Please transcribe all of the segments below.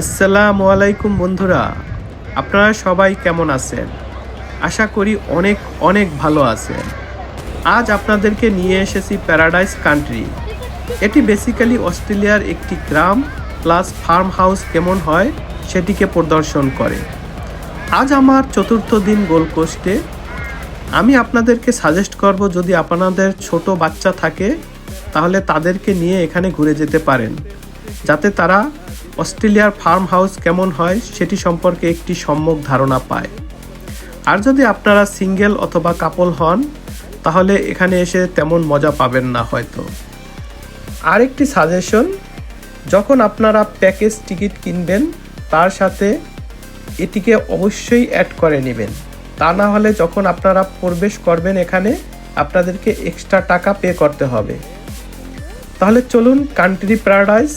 আসসালামু আলাইকুম বন্ধুরা, আপনারা সবাই কেমন আছেন? আশা করি অনেক অনেক ভালো আছেন। আজ আপনাদেরকে নিয়ে এসেছি প্যারাডাইস কান্ট্রি এটি বেসিক্যালি অস্ট্রেলিয়ার একটি গ্রাম প্লাস ফার্ম হাউস কেমন হয় সেটিকে প্রদর্শন করে। আজ আমার চতুর্থ দিন গোল্ড কোস্টে আমি আপনাদেরকে সাজেস্ট করব, যদি আপনাদের ছোট বাচ্চা থাকে, তাহলে তাদেরকে নিয়ে এখানে ঘুরে যেতে পারেন। যাতে তারা অস্ট্রেলিয়ার ফার্ম হাউস কেমন হয় সেটি সম্পর্কে একটি সম্যক ধারণা পায়। আর যদি আপনারা সিঙ্গেল অথবা কাপল হন, তাহলে এখানে এসে তেমন মজা পাবেন না হয়তো। আরেকটি সাজেশন, যখন আপনারা প্যাকেজ টিকিট কিনবেন, তার সাথে এটিকে অবশ্যই অ্যাড করে নেবেন। তা না হলে যখন আপনারা প্রবেশ করবেন এখানে, আপনাদেরকে এক্সট্রা টাকা পে করতে হবে। তাহলে চলুন কান্ট্রি প্যারাডাইস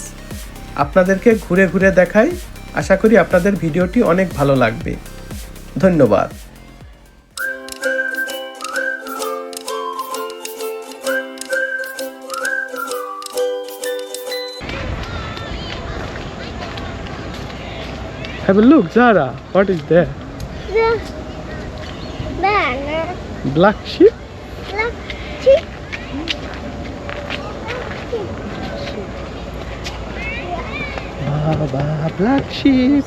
আপনাদেরকে ঘুরে ঘুরে দেখাই আশা করি আপনাদের ভিডিওটি অনেক ভালো লাগবে ধন্যবাদ Have a look, Zara. What is there? The banner. Black sheep? Baba, black sheep.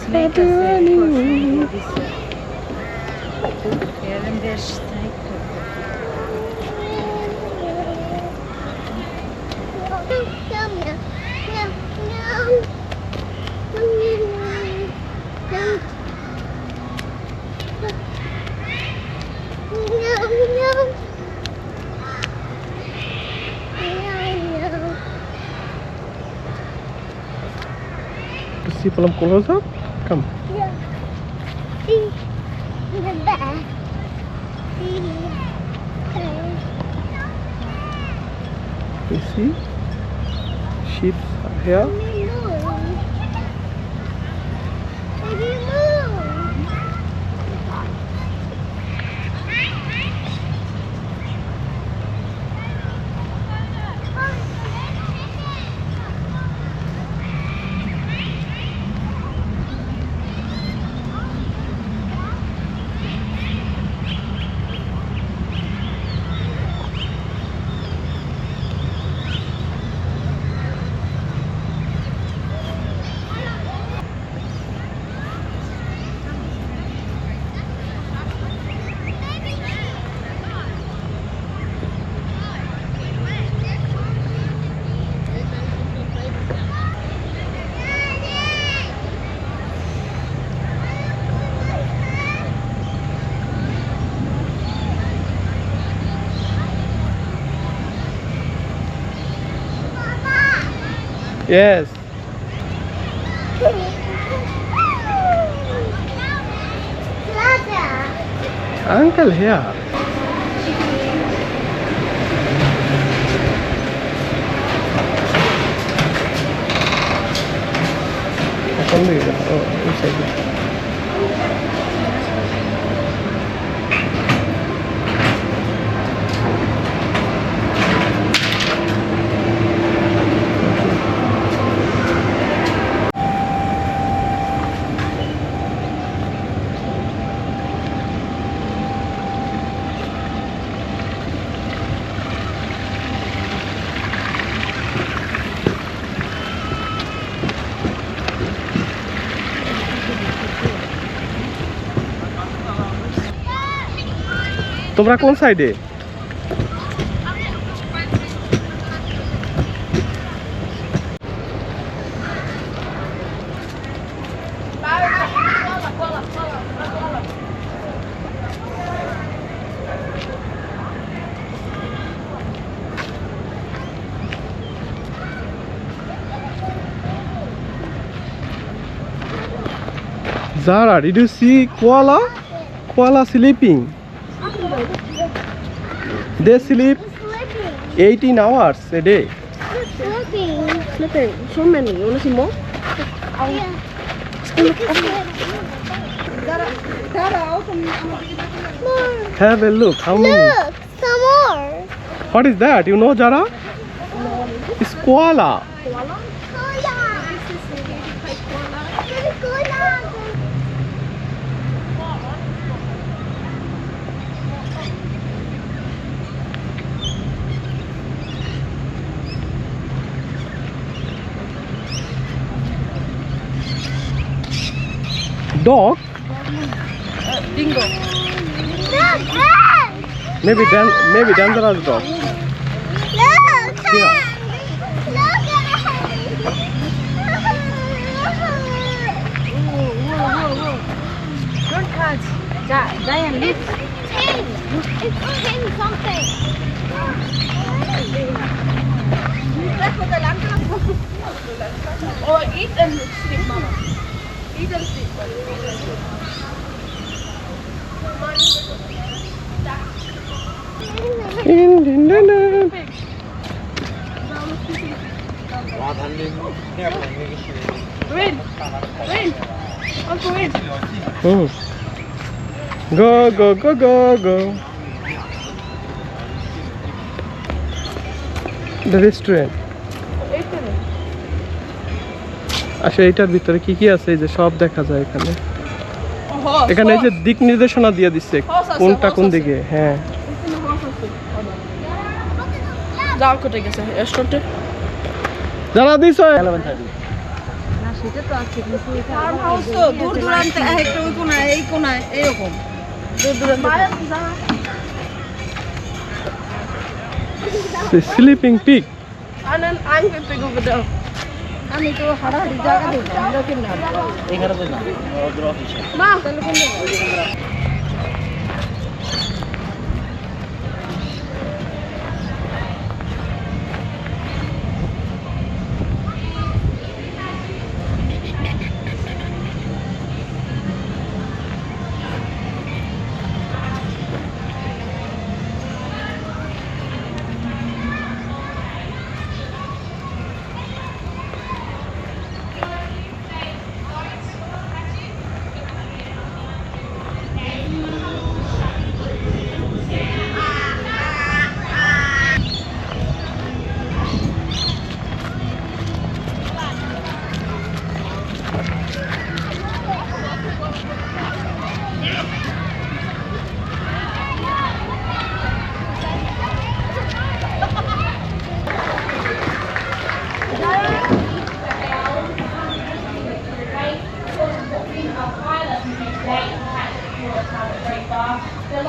Yerinde snake. See from close up? Come. You see? Sheep are here. Yes. Uncle here. Open the oh, inside. তোমরা কোন সাইডে Zara, did you see koala? Koala sleeping. They sleep 18 hours a day. Sleeping. Sleeping. So many. You wanna see more? More. Have a look. How many? Look, some more. What is that? You know, Jara? It's koala. Oh Dog? Dingo. Maybe dan- maybe dangerous dog. Look. Dad! Look Don't touch. Giant it. lips. It's. It's something. Oh, eat and sleep, mama. Eat and sleep. Ooh. Go, go, go, go, go. The restaurant. আচ্ছা এটার ভিতরে কি কি আছে? এই যে সব দেখা যায় এখানে। এখানে এই যে দিক নির্দেশনা দিয়ে দিচ্ছে কোনটা কোন দিকে? হ্যাঁ। যাও কোথায় গেছে? রেস্টুরেন্টে দিছ ফার্ম হাউস তো দূর দূরান্তে একটা ওই কোনায় এই কোনায় এইরকম। দূর দূরান্তে স্লিপিং পিক আনন্দ দাও। আমি তো হারাহারি জায়গা দেখব দেখেন না মা তাহলে কোন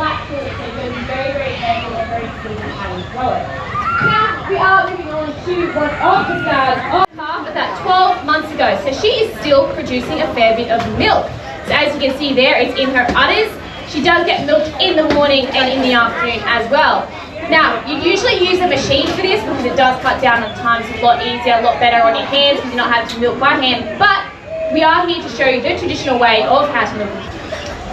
black students have been very, very able and very keen in how to grow it. Now we are moving on to one of the stars of calf about 12 months ago. So she is still producing a fair bit of milk. So as you can see there, it's in her udders. She does get milk in the morning and in the afternoon as well. Now, you usually use a machine for this because it does cut down on time. It's a lot easier, a lot better on your hands because you're not having to milk by hand. But we are here to show you the traditional way of how to milk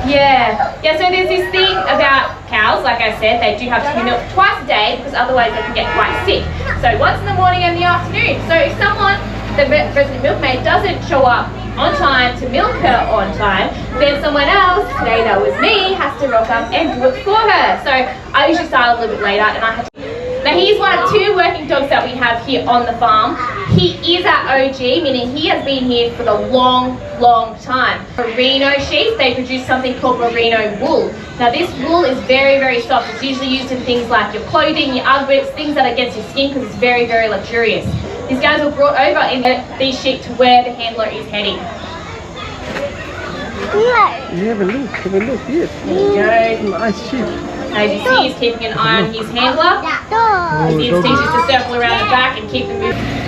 yeah. Yeah, so there's this thing about cows, like I said, they do have to be milked twice a day because otherwise they can get quite sick. So once in the morning and the afternoon. So if someone, the resident milkmaid, doesn't show up on time to milk her on time, then someone else, today that was me, has to rock up and do it for her. So I usually start a little bit later and I have to now he's one of two working dogs that we have here on the farm. He is our OG, meaning he has been here for the long, long time. Merino sheep, they produce something called merino wool. Now this wool is very, very soft. It's usually used in things like your clothing, your Ugg things that are against your skin because it's very, very luxurious. These guys were brought over in these sheep to where the handler is heading. Look. You have a look, have a look, yes. Nice sheep. As you see, he's keeping an eye on his handler. Dog. His oh, instinct is to circle around the back and keep them moving.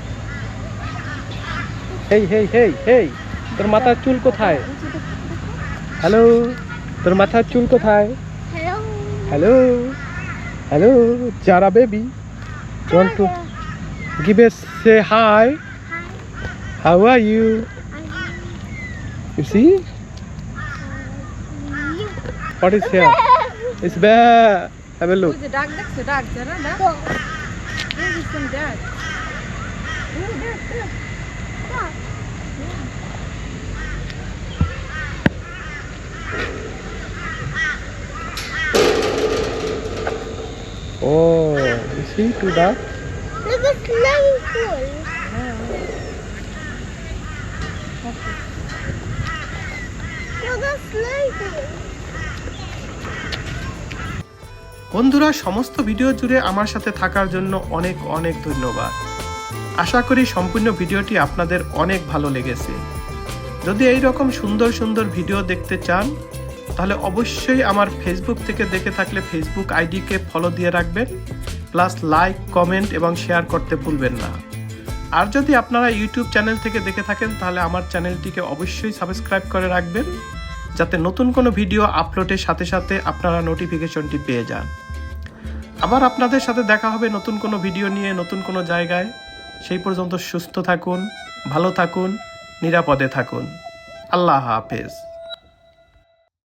হেই হেই হেই হেই তোর মাথার চুল কোথায় hello তোর মাথার চুল কোথায় Hello. Hello hello যারা baby want to give us say hi how are you you see what is here it's bear have a look ওই যে ডাক দেখছো ডাক যারা না Dog. There is some duck. Oh, See to that? Look at swimming pool. Look at swimming pool. বন্ধুরা সমস্ত video জুড়ে আমার সাথে থাকার জন্য অনেক অনেক ধন্যবাদ আশা করি সম্পূর্ণ ভিডিওটি আপনাদের অনেক ভালো লেগেছে যদি এই রকম সুন্দর সুন্দর ভিডিও দেখতে চান তাহলে অবশ্যই আমার ফেসবুক থেকে দেখে থাকলে ফেসবুক আইডিকে ফলো দিয়ে রাখবেন প্লাস লাইক, কমেন্ট এবং শেয়ার করতে ভুলবেন না। আর যদি আপনারা ইউটিউব চ্যানেল থেকে দেখে থাকেন, তাহলে আমার চ্যানেলটিকে অবশ্যই সাবস্ক্রাইব করে রাখবেন, যাতে নতুন কোনো ভিডিও আপলোডের সাথে সাথে আপনারা নোটিফিকেশনটি পেয়ে যান। আবার আপনাদের সাথে দেখা হবে নতুন কোনো ভিডিও নিয়ে, নতুন কোনো জায়গায়। সেই পর্যন্ত সুস্থ থাকুন, ভালো থাকুন, নিরাপদে থাকুন। আল্লাহ হাফেজ।